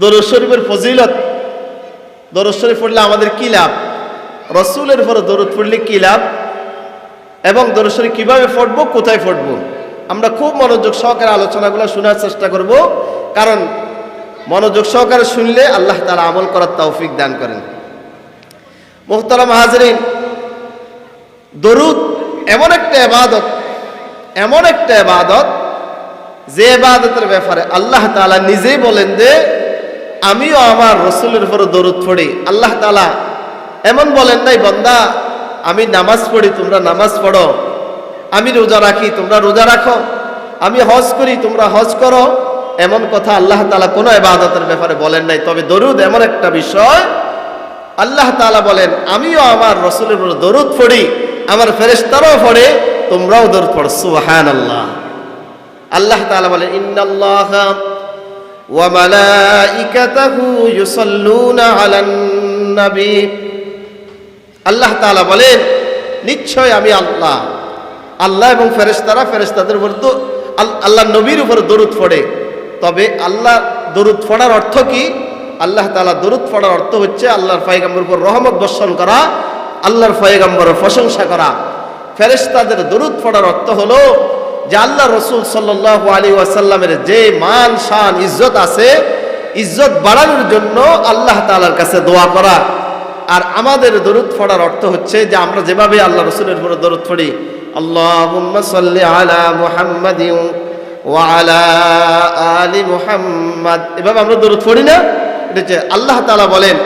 দরুদ শরীফের ফজিলত। দরুদ শরীফ পড়লে আমাদের কি লাভ? রসুলের উপরে দরুদ পড়লে কি লাভ? এবং দরুদ শরীফ কীভাবে পড়ব, কোথায় পড়ব? আমরা খুব মনোযোগ সহকারে আলোচনাগুলো শোনার চেষ্টা করব। কারণ মনোযোগ সহকারে শুনলে আল্লাহ তারা আমল করার তৌফিক দান করেন। মোহতারাম হাজরিন, দরুদ এমন একটা এবাদত এমন একটা এবাদত যে এবাদতের ব্যাপারে আল্লাহ তালা নিজেই বলেন যে আমিও আমার রসুলের উপরে দরুদ পড়ি। আল্লাহ তালা এমন বলেন নাই, বন্দা, আমি নামাজ পড়ি, তোমরা নামাজ পড়ো। আমি রোজা রাখি, তোমরা রোজা রাখো। আমি হজ করি, তোমরা হজ করো। এমন কথা আল্লাহ তালা কোনো এবাদতের ব্যাপারে বলেন নাই। তবে দরুদ এমন একটা বিষয়, আল্লাহ তাআলা বলেন, আমিও আমার রসুলের উপরে দরুদ পড়ি, আমার ফেরেশতারাও পড়ে, তোমরাও দরুদ পড়ো। সুহান আল্লাহ তাআলা বলেন, ইন্নাল্লাহ আল্লাহ বলেন, নিশ্চয় আমি আল্লাহ। আল্লাহ এবং ফেরেশতারা ফেরেশতাদের উপর আল্লাহ নবীর উপর দরুদ পড়ে। তবে আল্লাহ দরুদ পড়ার অর্থ কি? আল্লাহ তাআলা দরুদ পড়ার অর্থ হচ্ছে আল্লাহর পয়গম্বর উপর রহমত বর্ষণ করা, আল্লাহর পয়গম্বরের প্রশংসা করা। ফেরেশতাদের দরুদ পড়ার অর্থ হলো যে আল্লাহ রসুল সাল্লাহ আলী ওয়াসাল্লামের যে মান, শান, ইজ্জত আছে, ইজ্জত বাড়ানোর জন্য আল্লাহ তাআলার কাছে দোয়া করা। আর আমাদের দরুদ পড়ার অর্থ হচ্ছে যে আমরা যেভাবে আল্লাহ রসুলের উপরে দরুদ পড়ি সাল্লি আলা মুহাম্মাদিন ওয়া আলা মুহাম্মাদ। এভাবে আমরা দরুদ পড়ি না? এটা হচ্ছে আল্লাহ তাআলা বলেন,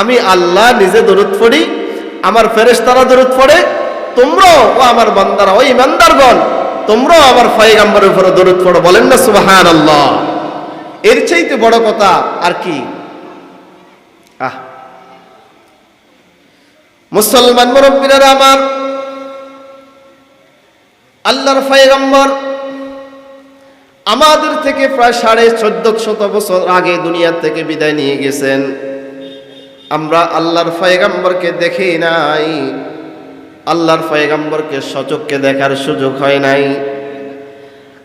আমি আল্লাহ নিজে দরুদ পড়ি, আমার ফেরেশতারা দরুদ পড়ে, তোমরাও ও আমার বান্দারা ওই ইমানদারগণ তোমরাও আমার পয়গাম্বরের উপরে দরুদ পড়ো, বলেন না সুবহানাল্লাহ। এর চাইতে বড় কথা আর কি? আহ। মুসলমান মুরব্বীরা আমার, আল্লাহর পয়গম্বর আমাদের থেকে প্রায় সাড়ে চোদ্দ শত বছর আগে দুনিয়ার থেকে বিদায় নিয়ে গেছেন। আমরা আল্লাহর পয়গম্বরকে দেখি নাই। আল্লাহর পয়গম্বরকে সচককে দেখার সুযোগ হয় নাই।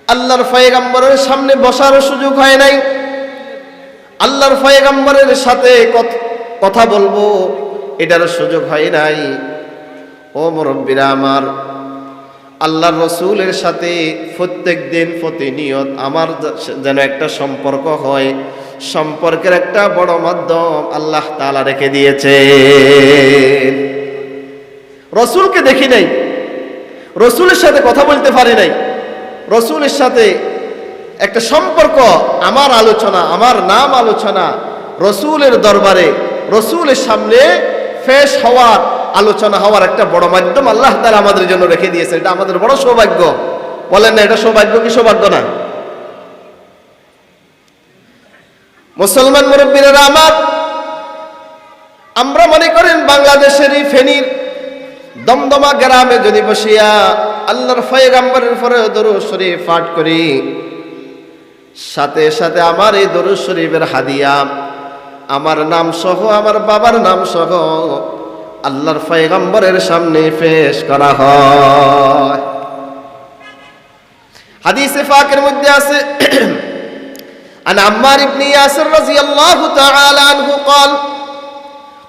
আল্লাহর পয়গম্বরের সামনে বসার সুযোগ হয় নাই। আল্লাহর পয়গম্বরের সাথে কথা বলব এটার সুযোগ হয় নাই। ও মুরব্বীরা আমার, আল্লাহর রসুলের সাথে প্রত্যেক দিন প্রতিনিয়ত আমার যেন একটা সম্পর্ক হয়। সম্পর্কের একটা বড় মাধ্যম আল্লাহ তালা রেখে দিয়েছে রসুলকে দেখি নাই। রসুলের সাথে কথা বলতে পারি নাই। রসুলের সাথে একটা সম্পর্ক, আমার আলোচনা, আমার নাম আলোচনা, রসুলের দরবারে, রসুলের সামনে ফেস হওয়ার আলোচনা হওয়ার একটা বড় মাধ্যম আল্লাহ তালা আমাদের জন্য রেখে দিয়েছে এটা আমাদের বড় সৌভাগ্য। বলেন না, এটা সৌভাগ্য কি সৌভাগ্য না? মুসলমান মুরব্বীরা, আমার আমরা মনে করেন বাংলাদেশেরই ফেনীর দমদমা গ্রামে যদি বসিয়া আল্লাহর ফয়েগাম্বরের উপরে দরুদ শরীফ পাঠ করি সাথে সাথে আমার এই দরুদ শরীফের হাদিয়া আমার নাম সহ আমার বাবার নাম সহ আল্লাহর ফয়গম্বরের সামনে পেশ করা হয় হাদিসে ফাকের মধ্যে আছে عن عمار بن ياسر رضي الله تعالى عنه قال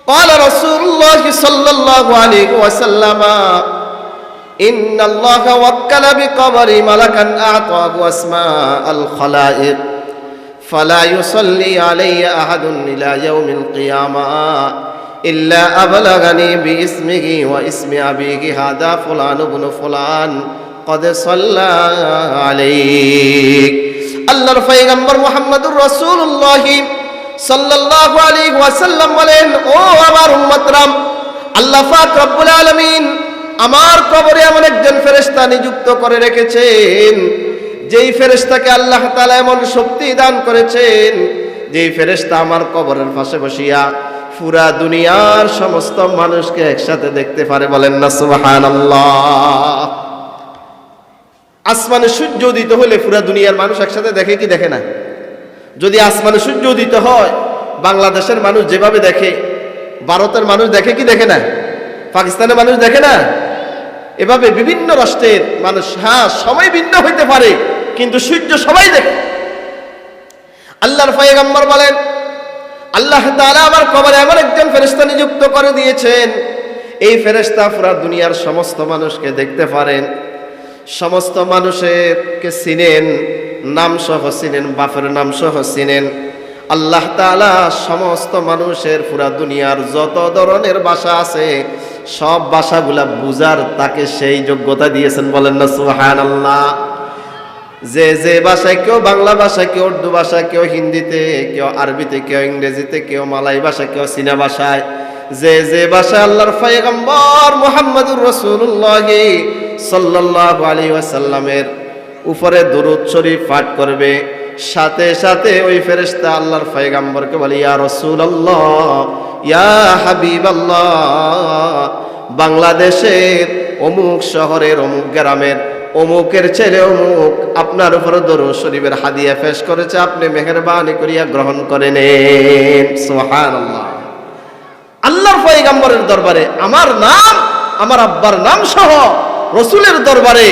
قال رسول الله صلى الله عليه وسلم إن الله وكل بقبر ملكا أعطاه أسماء الخلائق فلا يصلي علي أحد إلى يوم القيامة إلا أبلغني باسمه واسم أبيه هذا فلان بن فلان قد صلى عليك আল্লাহর পয়গম্বর মুহাম্মদুর রাসূলুল্লাহ সাল্লাল্লাহু আলাইহি ওয়াসাল্লাম বলেন, ও আমার উম্মতরাম, আল্লাহ পাক রব্বুল আলামিন আমার কবরে এমন একজন ফেরেশতা নিযুক্ত করে রেখেছেন, যেই ফেরেশতাকে আল্লাহ তাআলা এমন শক্তি দান করেছেন, যেই ফেরেশতা আমার কবরের পাশে বসিয়া পুরা দুনিয়ার সমস্ত মানুষকে একসাথে দেখতে পারে বলেন না, সুবহানাল্লাহ। আসমানে সূর্য উদিত হলে পুরা দুনিয়ার মানুষ একসাথে দেখে কি দেখে না? যদি আসমানে সূর্য উদিত হয়, বাংলাদেশের মানুষ যেভাবে দেখে, ভারতের মানুষ দেখে কি দেখে না? পাকিস্তানের মানুষ দেখে না? এভাবে বিভিন্ন রাষ্ট্রের মানুষ হ্যাঁ সময় ভিন্ন হইতে পারে, কিন্তু সূর্য সবাই দেখে। আল্লাহর পয়গম্বর বলেন, আল্লাহ তাআলা আমার কবরে এমন একজন ফেরেশতা নিযুক্ত করে দিয়েছেন, এই ফেরেশতা পুরা দুনিয়ার সমস্ত মানুষকে দেখতে পারেন। সমস্ত মানুষেরকে চিনেন নাম সহ চিনেন, বাপের নাম সহ চিনেন। আল্লাহ তাআলা সমস্ত মানুষের পুরা দুনিয়ার যত ধরনের ভাষা আছে, সব ভাষাগুলা বুজার তাকে সেই যোগ্যতা দিয়েছেন বলেন না সুহান আল্লাহ যে যে ভাষায় কেউ বাংলা ভাষা কেউ উর্দু ভাষা কেউ হিন্দিতে, কেউ আরবিতে, কেউ ইংরেজিতে, কেউ মালাই ভাষা কেউ চীনা ভাষায়, যে যে ভাষায় আল্লাহর পয়গম্বর মোহাম্মদুর রাসূলুল্লাহ সাল্লাল্লাহু আলাইহি ওয়াসাল্লামের উপরে দরুদ শরীফ পাঠ করবে। সাথে সাথে ওই ফেরেশতা আল্লাহর পয়গম্বরকে বলে, ইয়া রাসূলুল্লাহ, ইয়া হাবিবাল্লাহ, বাংলাদেশের অমুক শহরের অমুক গ্রামের অমুকের ছেলে অমুক আপনার উপর দরুদ শরীফের হাদিয়া পেশ করেছে, আপনি মেহেরবানি করিয়া গ্রহণ করে নেন। সুবহানাল্লাহ। আল্লাহর পয়গাম্বরের দরবারে আমার নাম, আমার আব্বার নাম সহ রসুলের দরবারে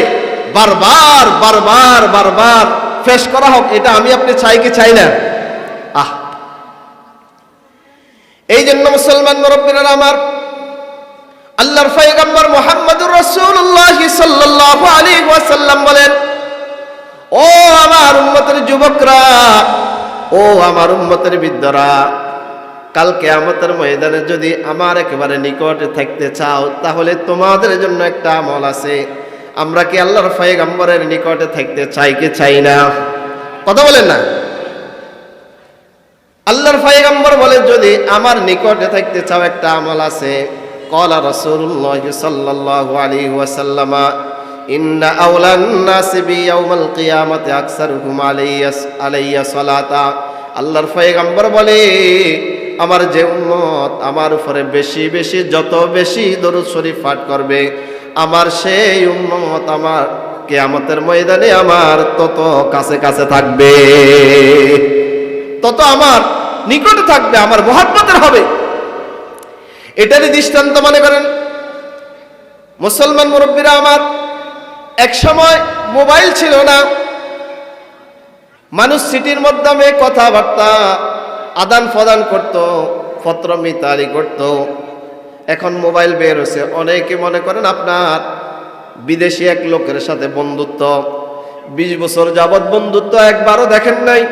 বারবার বারবার বারবার ফেস করা হোক, এটা আমি আপনি চাই কি চাই না? আহ! এই জন্য মুসলমান মুরব্বীরা আমার, আল্লাহর পয়গম্বর মুহাম্মদুর রাসূলুল্লাহ সাল্লাল্লাহু আলাইহি ওয়াসাল্লাম বলেন, ও আমার উম্মতের যুবকরা, ও আমার উম্মতের বৃদ্ধরা কালকে আমাদের ময়দানে যদি আমার একেবারে নিকটে থাকতে চাও, তাহলে তোমাদের জন্য একটা আমল আছে। আমরা কি আল্লাহর ফয়েগাম্বরের নিকটে থাকতে চাই কি চাই না? কথা বলেন না। আল্লাহর ফয়েগাম্বর বলে, যদি আমার নিকটে থাকতে চাও একটা আমল আছে। কলা রসুল্লাহ সাল্লাহ আলী ওয়াসাল্লামা, ইন্না আকসারুহুম আলাইয়া আলাইয়া আল্লাহর ফয়েগাম্বর বলে আমার যে উম্মত, আমার উপরে বেশি বেশি যত বেশি দরুদ শরীফ পাঠ করবে, আমার সেই উম্মত আমার কেয়ামতের ময়দানে আমার তত কাছে কাছে থাকবে। তত আমার নিকটে থাকবে, আমার মহাব্বতের হবে। এটারই দৃষ্টান্ত মনে করেন, মুসলমান মুরব্বীরা আমার, এক সময় মোবাইল ছিল না, মানুষ সিটির মাধ্যমে কথাবার্তা আদান প্রদান করত, পত্র মিতালি করত। এখন মোবাইল বের হয়েছে। অনেকে মনে করেন আপনার বিদেশি এক লোকের সাথে বন্ধুত্ব। বিশ বছর যাবৎ বন্ধুত্ব একবারও দেখেন নাই।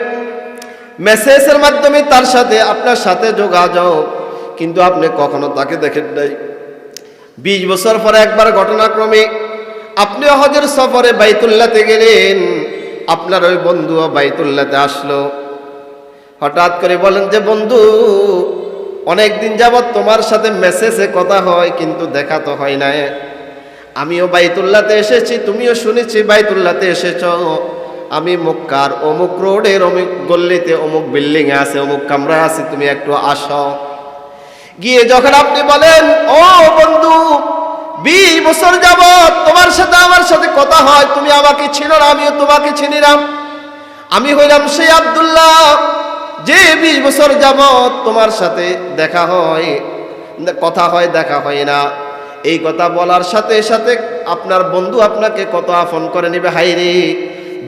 মেসেজের মাধ্যমে তার সাথে, আপনার সাথে যোগাযোগ। কিন্তু আপনি কখনো তাকে দেখেন নাই। বিশ বছর পরে একবার ঘটনাক্রমে আপনি হজের সফরে বাইতুল্লাতে গেলেন। আপনার ওই বন্ধুও বাইতুল্লাতে আসলো। হঠাৎ করে বলেন যে, বন্ধু অনেক দিন যাবৎ তোমার সাথে মেসেজে কথা হয়, কিন্তু দেখা তো হয় না আমিও বাইতুল্লাতে এসেছি, তুমিও শুনেছি বাইতুল্লাতে এসেছ। আমি মক্কার অমুক রোডের অমুক গল্লিতে অমুক বিল্ডিংয়ে আছে, অমুক কামরা আছে, তুমি একটু আসো। গিয়ে যখন আপনি বলেন, ও বন্ধু, বিশ বছর যাবৎ তোমার সাথে আমার সাথে কথা হয়, তুমি আমাকে ছিল না, আমিও তোমাকে চিনিলাম আমি হইলাম সেই আব্দুল্লাহ যে বিশ বছর যাবৎ তোমার সাথে দেখা হয়, কথা হয়, দেখা হয় না। এই কথা বলার সাথে সাথে আপনার বন্ধু আপনাকে কত আফন করে নিবে হাইরে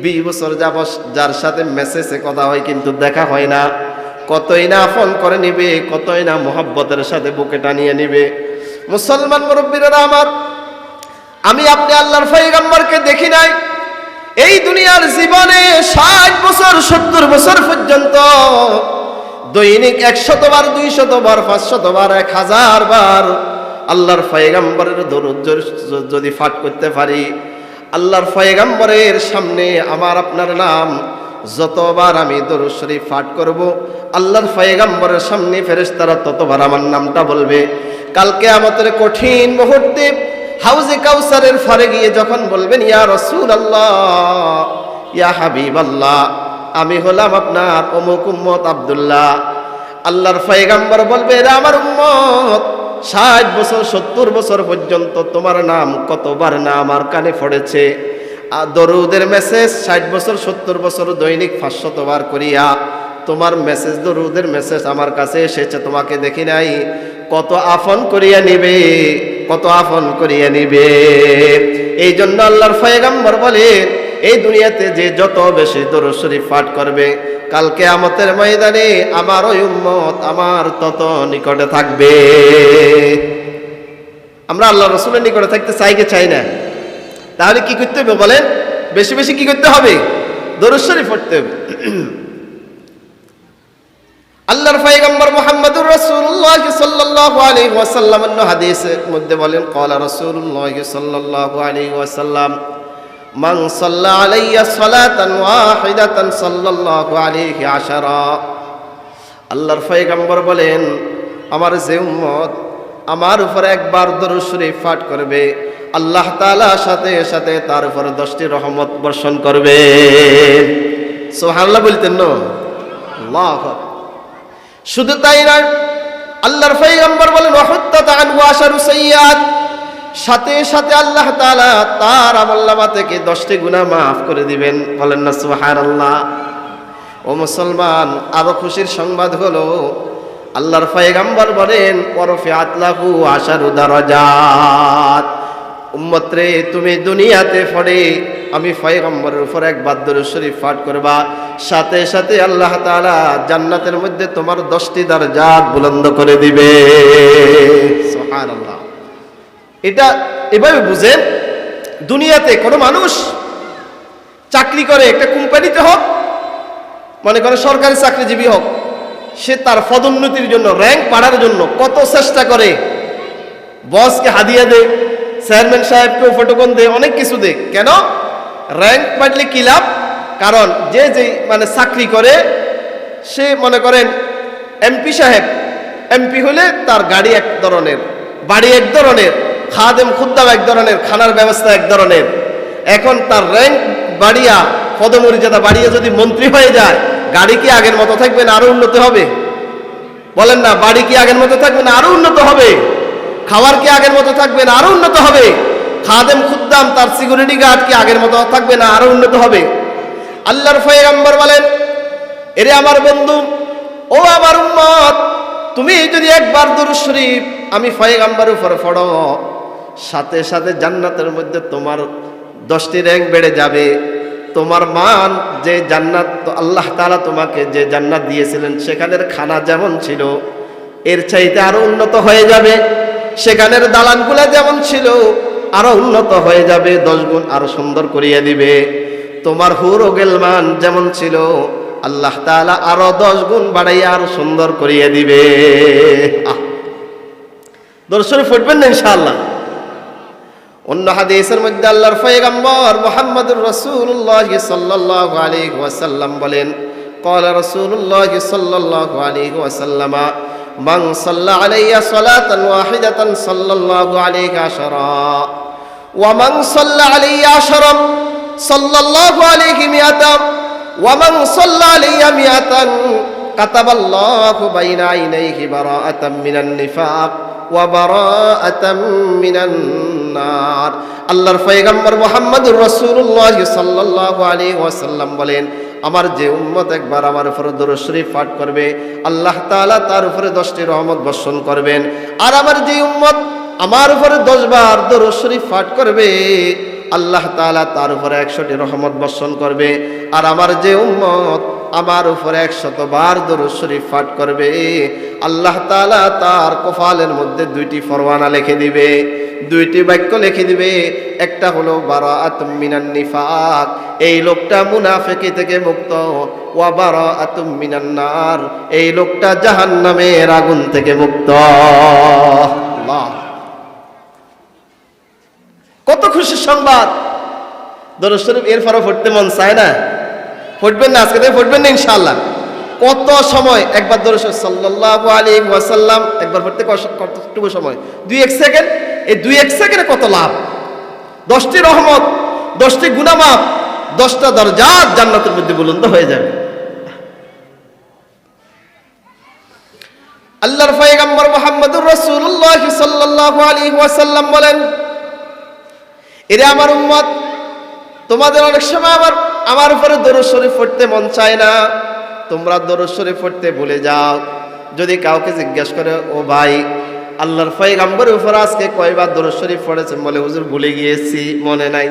বিশ বছর যাবৎ যার সাথে মেসেজে কথা হয় কিন্তু দেখা হয় না। কতই না ফোন করে নিবে, কতই না মোহাব্বতের সাথে বুকে টানিয়ে নিবে। মুসলমান মুরব্বীরা আমার, আমি আপনি আল্লাহর পয়গম্বরকে দেখি নাই। এই দুনিয়ার জীবনে ষাট বছর, সত্তর বছর পর্যন্ত দৈনিক একশতবার দুই শতবার পাঁচশতবার এক হাজার বার আল্লাহর পয়গম্বরের দরুদ যদি ফাট করতে পারি, আল্লাহর ফয়েগাম্বরের সামনে আমার আপনার নাম যতবার আমি দরুদ পাঠ করব, আল্লাহর ফয়েগাম্বরের সামনে ফেরেশতারা ততবার আমার নামটা বলবে। কালকে আমাদের কঠিন মুহূর্তে হাউজে কাউসারের ফারে গিয়ে যখন বলবেন, ইয়া রসুল আল্লাহ ইয়া হাবিব আল্লাহ আমি হলাম আপনার অমুক উম্মত আবদুল্লাহ। আল্লাহর পয়গম্বর বলবে, এরা আমার উম্মত। ষাট বছর, সত্তর বছর পর্যন্ত তোমার নাম কতবার না আমার কানে পড়েছে? আর দরুদের মেসেজ, ষাট বছর, সত্তর বছর দৈনিক পাঁচশতবার করিয়া তোমার মেসেজ, দরুদের মেসেজ আমার কাছে এসেছে, তোমাকে দেখি নাই। কত আফন করিয়া নিবে। কত আফন করিয়ে নিবে। এই জন্য আল্লাহর ফয়গাম্বর বলেন এই দুনিয়াতে যে যত বেশি দরুদ শরীফ পাঠ করবে কালকে আমতের ময়দানে আমার ওই উম্মত আমার তত নিকটে থাকবে। আমরা আল্লাহ রসুলের নিকটে থাকতে চাই কি চাই না? তাহলে কি করতে হবে বলেন? বেশি বেশি কি করতে হবে? দরুদ শরীফ পড়তে হবে। আল্লাহর পয়গম্বর মুহাম্মদুর রাসূলুল্লাহ সাল্লাল্লাহু আলাইহি ওয়াসাল্লাম অন্য হাদিসের মধ্যে বলেন, ক্বালা রাসূলুল্লাহ সাল্লাল্লাহু আলাইহি ওয়াসাল্লাম, মান সাল্লা আলাইয়া সালাতান ওয়াহিদাতান সাল্লাল্লাহু আলাইহি আশারা। আল্লাহর পয়গম্বর বলেন, আমার যে উম্মত আমার উপর একবার দরুদ শরীফ পাঠ করবে, আল্লাহ তাআলা সাথে সাথে তার উপর দশটি রহমত বর্ষণ করবে। সুবহানাল্লাহ বলতেন না? আল্লাহু আকবার। শুধু তাই নয়, আল্লাহর পয়গম্বর বলেন সাইয়্যাত। সাথে সাথে আল্লাহ তাআলা তার আমলনামা থেকে 10টি গুনাহ maaf করে দিবেন। বলেন না, সুবহানাল্লাহ। ও মুসলমান, আরও খুশির সংবাদ হলো, আল্লাহর পয়গম্বর বলেন, ওরফিআত লাহু আশারু দারাজাত। উম্মত রে তুমি দুনিয়াতে পড়ে আমি পয়গম্বরের উপর এক বাদ্যর শরীফ পাঠ করবা। সাথে সাথে আল্লাহ তাআলা জান্নাতের মধ্যে তোমার দশটি দার জাত বুলন্দ করে দিবে। সুবহানাল্লাহ। এটা এভাবে বুঝেন দুনিয়াতে কোনো মানুষ চাকরি করে, একটা কোম্পানিতে হোক, মনে করে সরকারি চাকরিজীবী হোক, সে তার পদোন্নতির জন্য র্যাঙ্ক পাড়ার জন্য কত চেষ্টা করে। বসকে হাদিয়া দে চেয়ারম্যান সাহেবকে ফটোকন দে, অনেক কিছু দে। কেন? র্যাঙ্ক বাড়লে কি লাভ? কারণ যে যে মানে চাকরি করে, সে মনে করেন এমপি সাহেব। এমপি হলে তার গাড়ি এক ধরনের, বাড়ি এক ধরনের, খাদেম খুদ্দাম এক ধরনের, খানার ব্যবস্থা এক ধরনের। এখন তার র্যাঙ্ক বাড়িয়া, পদমর্যাদা বাড়িয়ে যদি মন্ত্রী হয়ে যায়, গাড়ি কি আগের মতো থাকবে না আরও উন্নত হবে? বলেন না, বাড়ি কি আগের মতো থাকবে না আরও উন্নত হবে? খাবার কি আগের মতো থাকবে না? আরও উন্নত হবে। খাদেম খুদ্দাম তার সিকিউরিটি গার্ড কি আগের মতো থাকবে না? আরও উন্নত হবে। আল্লাহর ফয়েগাম্বর বলেন, এরে আমার বন্ধু, ও আমার উম্মত, তুমি যদি একবার দুরূদ শরীফ আমি ফয়েগাম্বার উপর পড়ো, সাথে সাথে জান্নাতের মধ্যে তোমার দশটি র্যাঙ্ক বেড়ে যাবে। তোমার মান যে জান্নাত, আল্লাহ তাআলা তোমাকে যে জান্নাত দিয়েছিলেন, সেখানের খানা যেমন ছিল, এর চাইতে আরও উন্নত হয়ে যাবে। সেখানের দালানগুলো যেমন ছিল, আরও উন্নত হয়ে যাবে, দশ গুণ আরও সুন্দর করিয়ে দিবে। তোমার হুর গেলমান যেমন ছিল, আল্লাহ তালা আরও দশ গুণ বাড়াইয়া আরও সুন্দর করিয়ে দিবে। দর্শন ফুটবেন না ইনশাআল্লাহ? অন্য হাদিসের মধ্যে আল্লাহর ফয়েগম্বর মোহাম্মদুর রসুল্লাহ সাল্লাহ আলী ওয়াসাল্লাম বলেন, কল রসুল্লাহ সাল্লাহ আলী ওয়াসাল্লামা মান সাল্লা আলাইয়া সালাতান ওয়াহিদাতান সাল্লাল্লাহু আলাইহি আশরা। ওয়া মান সাল্লা আলাইয়া আশরা সাল্লাল্লাহু আলাইহি মিয়াতা ওয়া মান সাল্লা আলাইয়া মিয়াতান কাতাবাল্লাহু বাইনা আইনাইহি বারাআতাম মিনান নিফাক ওয়া বারাআতাম মিনান নার। আল্লাহর পয়গম্বর মুহাম্মদুর রাসূলুল্লাহ সাল্লাল্লাহু আলাইহি ওয়াসাল্লাম বলেন আমার যে উম্মত একবার আমার উপরে দরুদ শরীফ পাঠ করবে, আল্লাহ তাআলা তার উপরে দশটি রহমত বর্ষণ করবেন। আর আমার যে উম্মত আমার উপরে দশবার দরুদ শরীফ পাঠ করবে আল্লাহ তাআলা তার উপরে একশোটি রহমত বর্ষণ করবে। আর আমার যে উম্মত, আমার উপরে একশত বার দরুদ শরীফ পাঠ করবে। আল্লাহ তাআলা তার কপালের মধ্যে দুইটি ফরওয়ানা লিখে দিবে। দুইটি বাক্য লিখে দিবে। একটা হলো বারাআত মিনান নিফাক। এই লোকটা মুনাফিকি থেকে মুক্ত। ওয়া বারাআত মিনান নার। এই লোকটা জাহান্নামের আগুন থেকে মুক্ত। আল্লাহ। কত খুশির সংবাদ। দরুদ শরীফ, এরপরও পড়তে মন চায় না। পড়বেন না, আজকে থেকে পড়বেন না ইনশাআল্লাহ। কত সময়, একবার দরুদ শরীফ সাল্লাল্লাহু আলাইহি ওয়াসাল্লাম, একবার কত- কতটুকু সময়? দুই এক সেকেন্ড? এই দুই এক সেকেন্ডে কত লাভ? দশটি রহমত, দশটি গুনামাপ, দশটা দরজাত জান্নাতের মধ্যে বুলন্দ হয়ে যাবে। আল্লাহর পয়গম্বর মুহাম্মদুর রাসূলুল্লাহ সাল্লাল্লাহু আলাইহি ওয়াসাল্লাম বলেন এরে আমার উম্মত তোমাদের অনেক সময় আমার আমার উপরে দরুদ শরীফ পড়তে মন চায় না তোমরা দরুদ শরীফ পড়তে ভুলে যাও যদি কাউকে জিজ্ঞেস করে ও ভাই আল্লাহর পয়গম্বরের উপর আজকে কয়বার দরুদ শরীফ পড়েছেন বলে হুজুর ভুলে গিয়েছি মনে নাই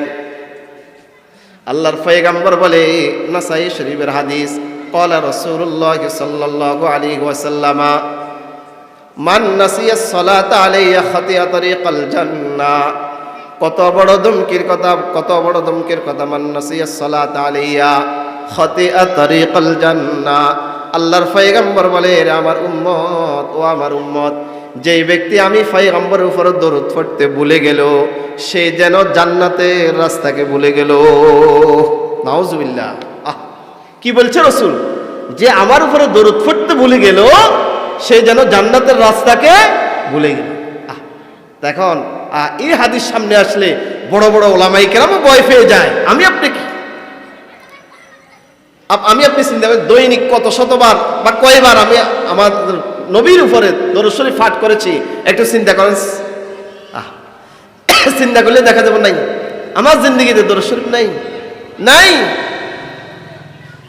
আল্লাহর পয়গাম্বর বলে নাসাই শরীফের হাদিস قال رسول الله صلى الله عليه وسلم মান নাসিয়া সলাত আলাইয়া খাতিয়া তরিকাল জান্নাহ কত বড় দমকির কথা কত বড় দমকির কথা মান নাসিয়া সলাত আলাইয়া খাতিয়া তরিকাল জান্নাহ। আল্লাহর পয়গম্বর বলে "এরে আমার উম্মত ও আমার উম্মত। যেই ব্যক্তি আমি পয়গম্বরের উপর দরুদ পড়তে ভুলে গেল সে যেন জান্নাতের রাস্তাকে ভুলে গেল। নাউজুবিল্লাহ। আহ কি বলছে রসুল? যে আমার উপরে দরুদ পড়তে ভুলে গেল সে যেন জান্নাতের রাস্তাকে ভুলে গেল। আহ, এই হাদিস সামনে আসলে বড় বড় ওলামাই কেরামও ভয় পেয়ে যায়। আমি আপনি কি? আমি আপনি চিন্তা করেন, দৈনিক কত শতবার বা কয়বার আমি আমার নবীর উপরে দরুদ শরীফ পাঠ করেছি, একটু চিন্তা করেন। চিন্তা করলে দেখা যাবে নাই। আমার জিন্দগিতে দরুদ নাই। নাই।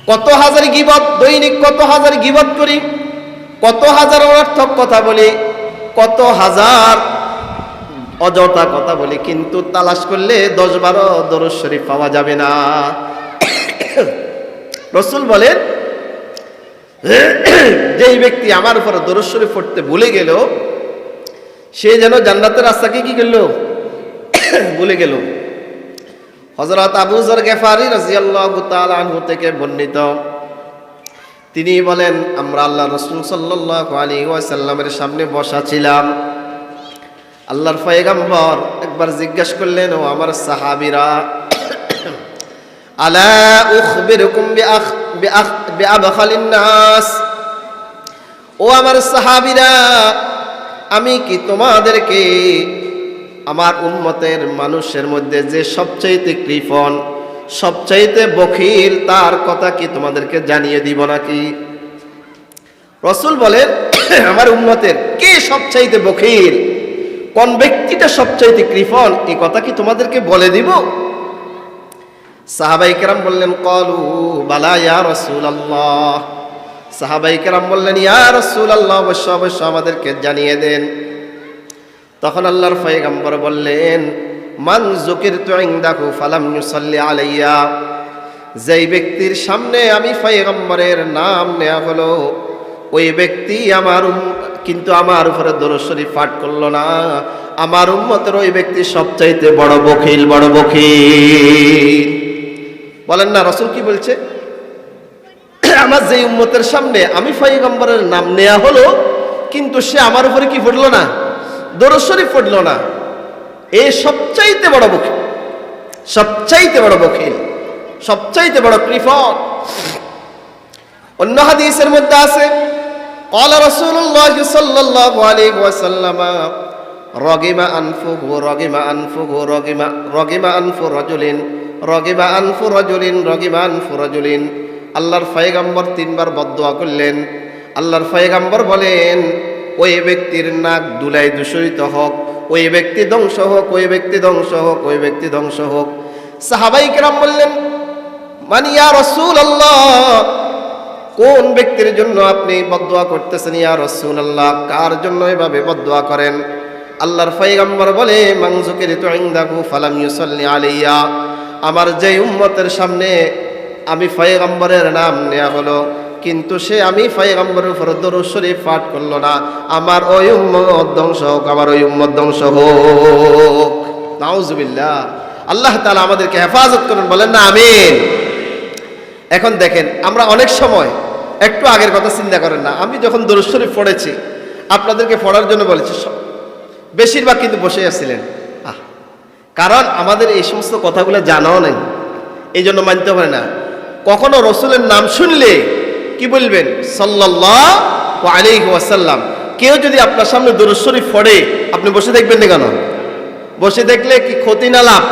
কত হাজার গিবত, দৈনিক কত হাজার গিবত করি, কত হাজার অনর্থক কথা বলি, কত হাজার অযথা কথা বলি, কিন্তু তালাশ করলে দশ বারো দরজ শরীফ পাওয়া যাবে না। রসুল বলেন, যেই ব্যক্তি আমার উপরে দরজ শরীফ পড়তে ভুলে গেল, সে যেন জান্নাতের রাস্তাকে কি করল? ভুলে গেল। হজরত আবু জর গেফারি রাজিয়াল্লাহু থেকে বর্ণিত। তিনি বলেন, আমরা আল্লাহ রসুল সাল্লাল্লাহু আলাইহি ওয়াসাল্লামের সামনে বসা ছিলাম। আল্লাহর পয়গম্বর একবার জিজ্ঞাসা করলেন, ও আমার সাহাবিরা, আলা উখবিরুকুম বিআবখালিন নাস? ও আমার সাহাবিরা, আমি কি তোমাদেরকে আমার উন্মতের মানুষের মধ্যে যে সবচাইতে কৃপণ, সবচাইতে বখির তার কথা কি তোমাদেরকে জানিয়ে দিব নাকি? রসুল বলেন, আমার উন্মতের কে সবচাইতে বখির কোন ব্যক্তিটা সবচাইতে কৃপণ? এই কথা কি তোমাদেরকে বলে দিব? সাহাবাই কেরাম বললেন, কলু বালা ইয়া রসুল আল্লাহ সাহাবাই কেরাম বললেন, ইয়া রসুল আল্লাহ অবশ্য অবশ্য আমাদেরকে জানিয়ে দেন। তখন আল্লাহর পয়গম্বর বললেন, মান জুকির তু ইনদাহু ফালাম ইউসাল্লি আলাইয়া। যেই ব্যক্তির সামনে আমি পয়গম্বরের নাম নেওয়া হলো, ওই ব্যক্তি আমার কিন্তু আমার উপরে দরুদ শরীফ পাঠ করল না। আমার উম্মতের ওই ব্যক্তি সবচাইতে বড় বখিল বড় বখিল বলেন না, রসুল কি বলছে? আমার যে উম্মতের সামনে আমি পয়গম্বরের নাম নেওয়া হলো, কিন্তু সে আমার উপরে কি পড়ল না? দরুদ শরীফ পড়ল না। এ সবচাইতে বড় বখিল সবচাইতে বড় বখিল সবচাইতে বড় কৃপক। অন্য হাদিসের মধ্যে আছে قال رسول الله صلى الله عليه وسلم رغم أنفه رغم أنفه رغم رغم أنف رجل رغم أنف رجل رغم أنف رجل আল্লাহর পয়গম্বর তিনবার বদদোয়া করলেন আল্লাহর পয়গম্বর বলেন ওই ব্যক্তির নাক দুলাই দূষিত হোক ওই ব্যক্তি ধ্বংস হোক ওই ব্যক্তি ধ্বংস হোক ওই ব্যক্তি ধ্বংস হোক সাহাবাই কেরাম বললেন মানিয়া রসুল আল্লাহ কোন ব্যক্তির জন্য আপনি বদোয়া করতেছেন ইয়া রসুল আল্লাহ কার জন্য এভাবে বদোয়া করেন? আল্লাহর পয়গম্বর বলে মাংজুকের তো ইংদাহু ফালাম ইউসাল্লি আলাইয়া। আমার যে উম্মতের সামনে আমি পয়গম্বরের নাম নেওয়া হলো, কিন্তু সে আমি পয়গম্বরের উপর দরুদ শরীফ পাঠ করল না। আমার ওই উম্মত ধ্বংস হোক, আমার ওই উম্মত ধ্বংস হোক। নাউজুবিল্লাহ। আল্লাহ তালা আমাদেরকে হেফাজত করুন, বলেন না, আমিন। এখন দেখেন, আমরা অনেক সময় একটু আগের কথা চিন্তা করেন না। আমি যখন দরুদ শরীফ পড়েছি, আপনাদেরকে পড়ার জন্য বলেছি বেশিরভাগ কিন্তু বসে আসছিলেন আহ, কারণ আমাদের এই সমস্ত কথাগুলো জানাও নেই। এই জন্য মানতে পারে না। কখনো রসুলের নাম শুনলে কি বলবেন? সাল্লাল্লাহ আলাইহি ওয়াসাল্লাম। কেউ যদি আপনার সামনে দরুদ শরীফ পড়ে, আপনি বসে দেখবেন না কেন? বসে দেখলে কি ক্ষতি না লাভ?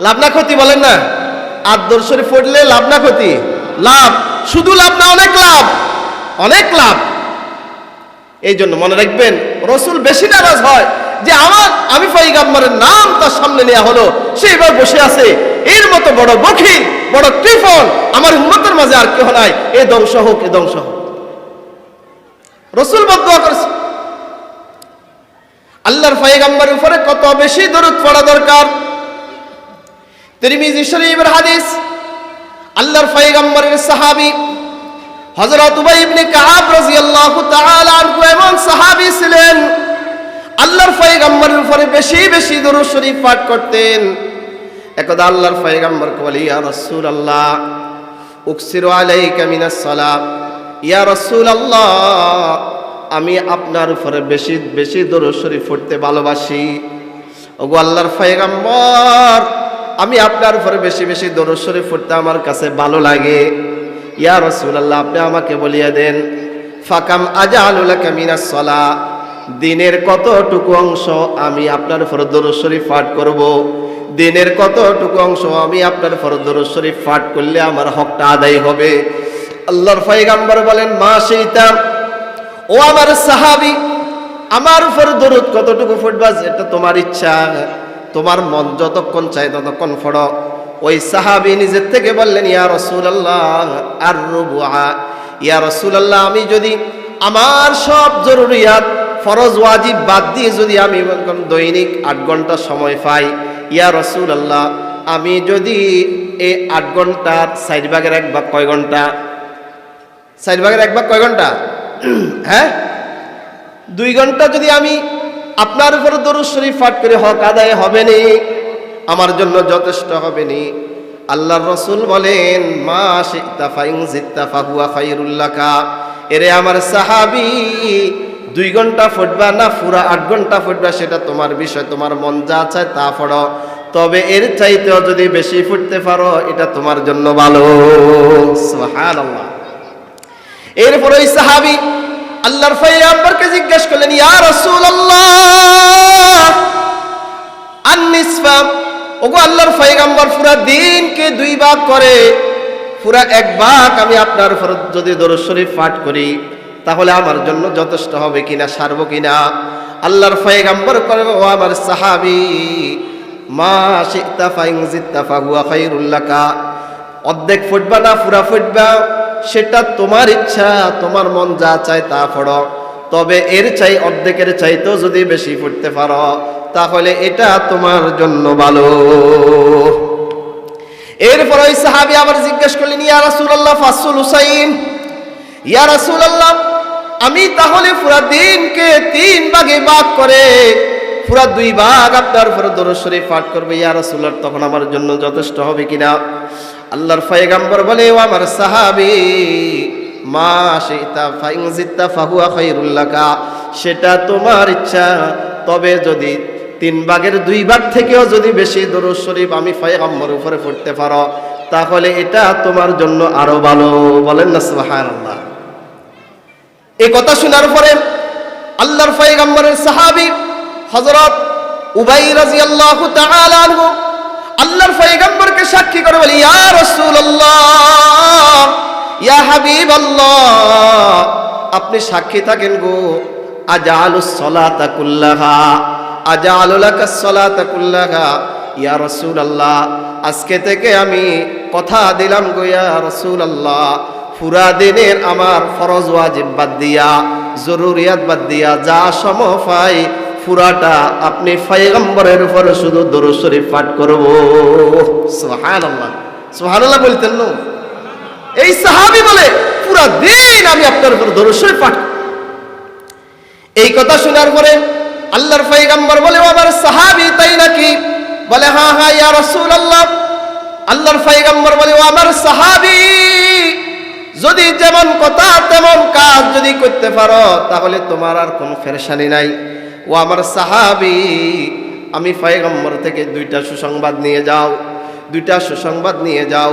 লাভ না ক্ষতি বলেন না? আর দরুদ শরীফ পড়লে লাভ না ক্ষতি? লাভ। শুধু লাভ না, অনেক লাভ। অনেক লাভ। এই জন্য মনে রাখবেন, রসুল বেশি নারাজ হয় যে আমার, আমি পয়গাম্বরের নাম তার সামনে নেওয়া হলো, সে এবার বসে আছে। এর মতো বড় বখিল, বড় কৃপণ আমার উন্মতের মাঝে আর কেউ নাই। এ ধ্বংস হোক, এ ধ্বংস হোক। রসুল বদয়া করেছে। আল্লাহর পয়গাম্বরের উপরে কত বেশি দরুদ পড়া দরকার? তিরমিজি শরীফের হাদিস। আল্লাহর পয়গম্বরের সাহাবী হযরত উবাই ইবনে কাব রাদিয়াল্লাহু তাআলা আনহু এমন সাহাবী ছিলেন। আল্লাহর পয়গম্বরের উপরে বেশি বেশি দরুদ শরীফ পাঠ করতেন। একদা আল্লাহর পয়গম্বরকে বলে, ইয়া রাসূলুল্লাহ, উকসিরু আলাইকা মিনাস সালাত। ইয়া রাসূলুল্লাহ, আমি আপনার উপরে বেশি বেশি দরুদ শরীফ পড়তে ভালোবাসি। ওগো আল্লাহর পয়গম্বর আমি আপনার উপরে বেশি বেশি দরুদ শরীফ পড়তে আমার কাছে ভালো লাগে। ইয়া রাসূলুল্লাহ, আপনি আমাকে বলিয়ে দেন, ফাকাম আজালুলাকা মিনাস সালা দিনের কতটুকু অংশ আমি আপনার উপর দরুদ শরীফ পাঠ করব। দিনের কতটুকু অংশ আমি আপনার উপর দরুদ শরীফ পাঠ করলে আমার হকটা আদায় হবে। আল্লাহর পয়গম্বর বলেন, মা সেইতা ও আমার সাহাবী, আমার উপর দরুদ কতটুকু ফুটবা এটা তোমার ইচ্ছা। তোমার মন যতক্ষণ চাই ততক্ষণ ফড়ো। ওই সাহাবি নিজের থেকে বললেন, ইয়া রসুলাল্লাহ আর রুবুআ ইয়া রসুলাল্লাহ, আমি যদি আমার সব জরুরিয়াত, ফরজ, ওয়াজিব বাদ দিয়ে যদি আমি দৈনিক আট ঘণ্টা সময় পাই, ইয়া রসুলাল্লাহ, আমি যদি এই আট ঘণ্টার সাইড ভাগের এক ভাগ কয় ঘণ্টা? সাইড ভাগের এক ভাগ কয় ঘণ্টা? হ্যাঁ? দুই ঘণ্টা যদি আমি আপনার উপর দরুদ শরীফ পাঠ করে হক আদায় হবে নি আমার জন্য যথেষ্ট হবে নি আল্লাহর রসুল বলেন, মা শিক্তা ফাইং জিত্তা ফাহুয়া খাইরুল্লাকা এরে আমার সাহাবি, দুই ঘণ্টা ফুটবা না পুরা আট ঘণ্টা ফুটবা সেটা তোমার বিষয়, তোমার মন যা চায় তা পড়ো। তবে এর চাইতেও যদি বেশি ফুটতে পারো, এটা তোমার জন্য ভালো। সুবহানাল্লাহ। এরপর ওই সাহাবি আল্লাহর পয়গম্বরকে জিজ্ঞেস করলেন, ইয়া রাসূলুল্লাহ, আন-নিসফা? ওগো আল্লাহর পয়গম্বর পুরা দিনকে দুই ভাগ করে পুরা এক ভাগ আমি আপনার উপর যদি দরুদ শরীফ পাঠ করি, তাহলে আমার জন্য যথেষ্ট হবে কিনা, সারব কিনা? আল্লাহর পয়গম্বর করে ও আমার সাহাবি, মা শিতা ফাইং জিত্তা ফাহুয়া খাইরুল লাকা। অর্ধেক ফুটবা না পুরা ফুটবা। সেটা তোমার ইচ্ছা, তোমার মন যা চায় তা পড়ো। তবে এর চাই, অর্ধেকের চাইতেও যদি বেশি ফুটতে পারো, তাহলে এটা তোমার জন্য ভালো। এরপর ওই সাহাবি আবার জিজ্ঞেস করলেন, ইয়া রাসূলুল্লাহ ফাসুল হুসাইন? ইয়া রাসূলুল্লাহ, আমি তাহলে পুরা দিনকে তিন ভাগে ভাগ করে, পুরা দুই ভাগ আপনার উপরে দরুদ পাঠ করবে। ইয়া রাসূলুল্লাহ, তখন আমার জন্য যথেষ্ট হবে কিনা? আল্লাহর পয়গাম্বর বলে, ও আমার সাহাবি, মা শিতা ফাইং জিত্তা ফাহুয়া খাইরুল্লাকা সেটা তোমার ইচ্ছা। তবে যদি তিন ভাগের দুই ভাগ থেকেও যদি বেশি দরুদ শরীফ আমি পয়গাম্বর উপরে পড়তে পারো, তাহলে এটা তোমার জন্য আরও ভালো। বলেন না, সুবহানাল্লাহ। এই কথা শোনার পরে আল্লাহর পয়গাম্বরের সাহাবী হযরত উবাই রাদিয়াল্লাহু তাআলা আনহু আল্লাহর পয়গম্বরকে সাক্ষী করে বলি, ইয়া রাসূলুল্লাহ, ইয়া হাবিবাল্লাহ, আপনি সাক্ষী থাকেন গো আজালুস সালাতা কুল্লাহা আজালু লাকাস সালাতা কুল্লাহা, ইয়া রাসূলুল্লাহ, আজকে থেকে আমি কথা দিলাম গো, ইয়া রাসূলুল্লাহ, পুরা দিনের আমার ফরজ ওয়াজিব বাদ দিয়া, জরুরিয়াত বাদ দিয়া, যা সম পাই পুরাটা আপনি পয়গম্বরের উপর শুধু দরুদ পাঠ করব। সুবহানাল্লাহ। সুবহানাল্লাহ বলতেন না। এই সাহাবী বলে, পুরা দিন আমি আপনার উপর দরুদ পাঠ এই কথা শোনার পরে আল্লাহর পয়গম্বর বলে আমার সাহাবী, তাই নাকি? বলে হ্যাঁ হ্যাঁ ইয়া রাসূলুল্লাহ। আল্লাহর পয়গম্বর বলে আমার সাহাবী, যদি যেমন কথা, তেমন কাজ যদি করতে পারো, তাহলে তোমার আর কোনো ফেরেশানি নাই। ও আমার সাহাবি, আমি পয়গম্বর থেকে দুইটা সুসংবাদ নিয়ে যাও, দুইটা সুসংবাদ নিয়ে যাও।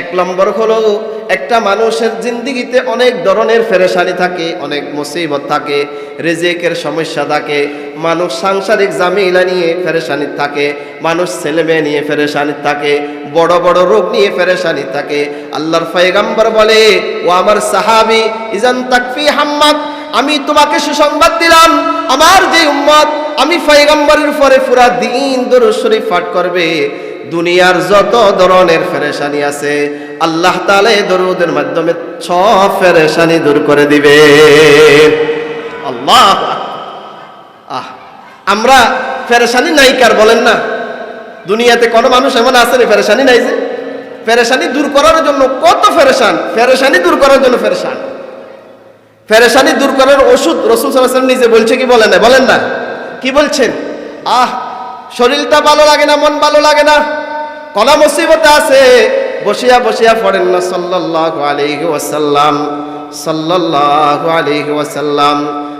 এক নম্বর হলো, একটা মানুষের জিন্দিগিতে অনেক ধরনের ফেরেশানি থাকে, অনেক মুসিবত থাকে, রেজেকের সমস্যা থাকে, মানুষ সাংসারিক জামিলা নিয়ে ফেরেশানি থাকে, মানুষ ছেলে মেয়ে নিয়ে ফেরেশানি থাকে, বড় বড় রোগ নিয়ে ফেরেশানি থাকে। আল্লাহর পয়গাম্বর বলে, ও আমার সাহাবি, ইজান তাকফি হাম্মাক আমি তোমাকে সুসংবাদ দিলাম। আমার যে উম্মত, আমি পয়গম্বরের পরে পুরা দিন দরুদ শরীফ পাঠ করবে। দুনিয়ার যত ধরনের ফেরেশানি আছে, আল্লাহ এই দরুদের মাধ্যমে ছ ফেরেশানি দূর করে দিবে। আল্লাহ আহ, আমরা ফেরেশানি নাইকার বলেন না? দুনিয়াতে কোনো মানুষ এমন রে ফেরেশানি নাই যে? ফেরেশানি দূর করার জন্য কত ফেরেশান? ফেরেশানি দূর করার জন্য ফেরেশান। ফেরেশানি দূর করার ওষুধ রসুল সাল্লাহ নিজে বলছে, কি বলেন না? বলেন না। কি বলছেন? আহ, শরীরটা ভালো লাগে না, মন ভালো লাগে না? কলা মুসিবতে আছে। বসিয়া বসিয়া পড়েন না সাল্লাল্লাহু আলাইহি ওয়াসাল্লাম। সাল্লাল্লাহু আলাইহি ওয়াসাল্লাম।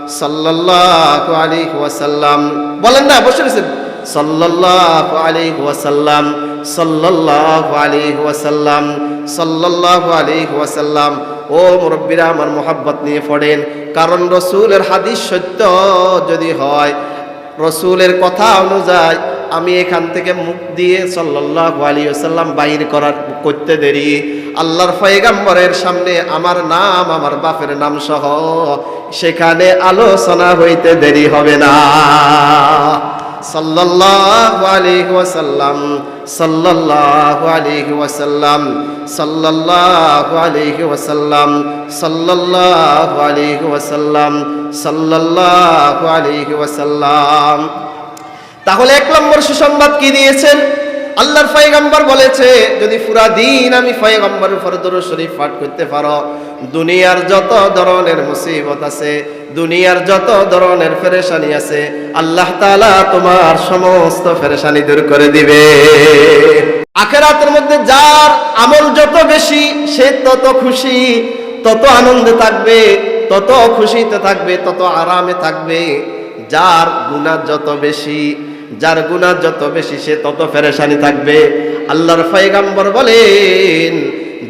সাল্লাল্লাহু আলাইহি ওয়াসাল্লাম। বলেন না, বসে রয়েছেন? সাল্লাল্লাহু আলাইহি ওয়াসাল্লাম। সাল্লাল্লাহু আলাইহি ওয়াসাল্লাম। সাল্লাল্লাহু আলাইহি ওয়াসাল্লাম। ও মুরব্বীরা আমার মোহাব্বত নিয়ে পড়েন। কারণ রসুলের হাদিস সত্য যদি হয়, রসুলের কথা অনুযায়ী আমি এখান থেকে মুখ দিয়ে সাল্লাল্লাহু আলাইহি ওয়াসাল্লাম বাহির করার করতে দেরি। আল্লাহর পয়গাম্বরের সামনে আমার নাম, আমার বাপের নাম সহ সেখানে আলোচনা হইতে দেরি হবে না। সাল্লাল্লাহু আলাইহি ওয়াসাল্লাম, সাল্লাল্লাহু আলাইহি ওয়াসাল্লাম, সাল্লাল্লাহু আলাইহি ওয়াসাল্লাম, সাল্লাল্লাহু আলাইহি ওয়াসাল্লাম, সাল্লাল্লাহু আলাইহি ওয়াসাল্লাম। তাহলে এক নম্বর সুসংবাদ কি দিয়েছেন? আল্লাহর পয়গম্বর বলেছে, যদি পুরা দিন আমি পয়গম্বর উপর দরুদ শরীফ পাঠ করতে পারো, দুনিয়ার যত ধরনের মুসিবত আছে দুনিয়ার যত ধরনের ফেরেশানি আছে, আল্লাহ তাআলা তোমার সমস্ত ফেরেশানি দূর করে দিবে। আখেরাতের মধ্যে যার আমল যত বেশি, সে তত খুশি, তত আনন্দে থাকবে, তত খুশিতে থাকবে, তত আরামে থাকবে। যার গুণা যত বেশি, যার গুণা যত বেশি, সে তত ফেরেশানি থাকবে। আল্লাহর ফাইগাম্বর বলেন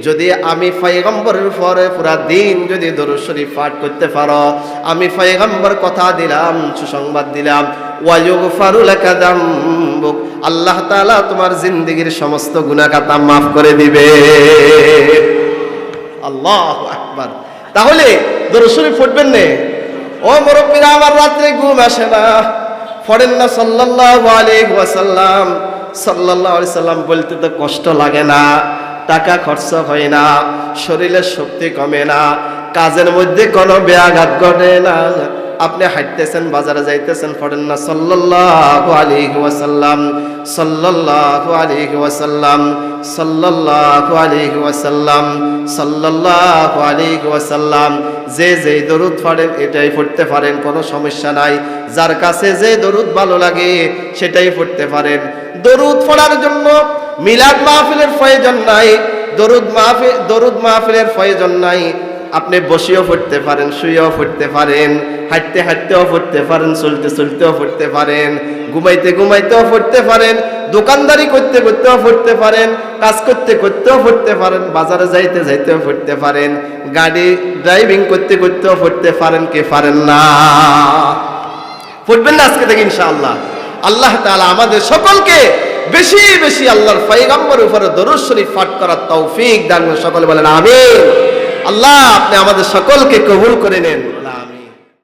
যদি আমি ফাইগম্বরের পরে পুরা দিন যদি দরুদ শরীফ পাঠ করতে পারো, আমি ফাইগম্বর কথা দিলাম, সুসংবাদ দিলাম। আল্লাহ তাআলা তোমার জিন্দগির সমস্ত খাতা মাফ করে দিবে। আল্লাহু আকবার। তাহলে দরুদ শরীফ পড়বেন না? ও মুরব্বীরা, আমার রাত্রে ঘুম আসে না। পড়েন না সাল্লাল্লাহু আলাইহি ওয়াসাল্লাম। সাল্লাল্লাহু আলাইহি সাল্লাম বলতে তো কষ্ট লাগে না। টাকা খরচ হয় না, শরীরের শক্তি কমে না, কাজের মধ্যে কোনো ব্যাঘাত ঘটে না। আপনি হাঁটতেছেন, বাজারে যাইতেছেন, পড়েন না। সাল্লাল্লাহু আলাইহি ওয়াসাল্লাম, সাল্লাল্লাহু আলাইহি ওয়াসাল্লাম, সাল্লাল্লাহু আলাইহি ওয়াসাল্লাম, সাল্লাল্লাহু আলাইহি ওয়াসাল্লাম। যে যে দরুদ পড়েন, এটাই পড়তে পারেন, কোনো সমস্যা নাই। যার কাছে যে দরুদ ভালো লাগে, সেটাই পড়তে পারেন। দরুদ পড়ার জন্য মিলাদ মাহফিলের প্রয়োজন নাই, দরুদ মাহফিল দরুদ মাহফিলের প্রয়োজন নাই। আপনি বসেও পড়তে পারেন, শুয়েও পড়তে পারেন, হাঁটতে হাঁটতেও পড়তে পারেন, চলতে চলতেও পড়তে পারেন, ঘুমাইতে ঘুমাইতেও পড়তে পারেন, দোকানদারি করতে করতেও পড়তে পারেন, কাজ করতে করতেও পড়তে পারেন, বাজারে যাইতে যাইতেও পড়তে পারেন, গাড়ি ড্রাইভিং করতে করতেও পড়তে পারেন, কে পারেন না। পড়বেন না আজকে থেকে ইনশাআল্লাহ। আল্লাহ তাআলা আমাদের সকলকে বেশি বেশি আল্লাহর পয়গম্বর উপরে দরুদ শরীফ পাঠ করার তৌফিক দান। সকলে বলেন, আমিন আল্লাহ, আপনি আমাদের সকলকে কবুল করে নেন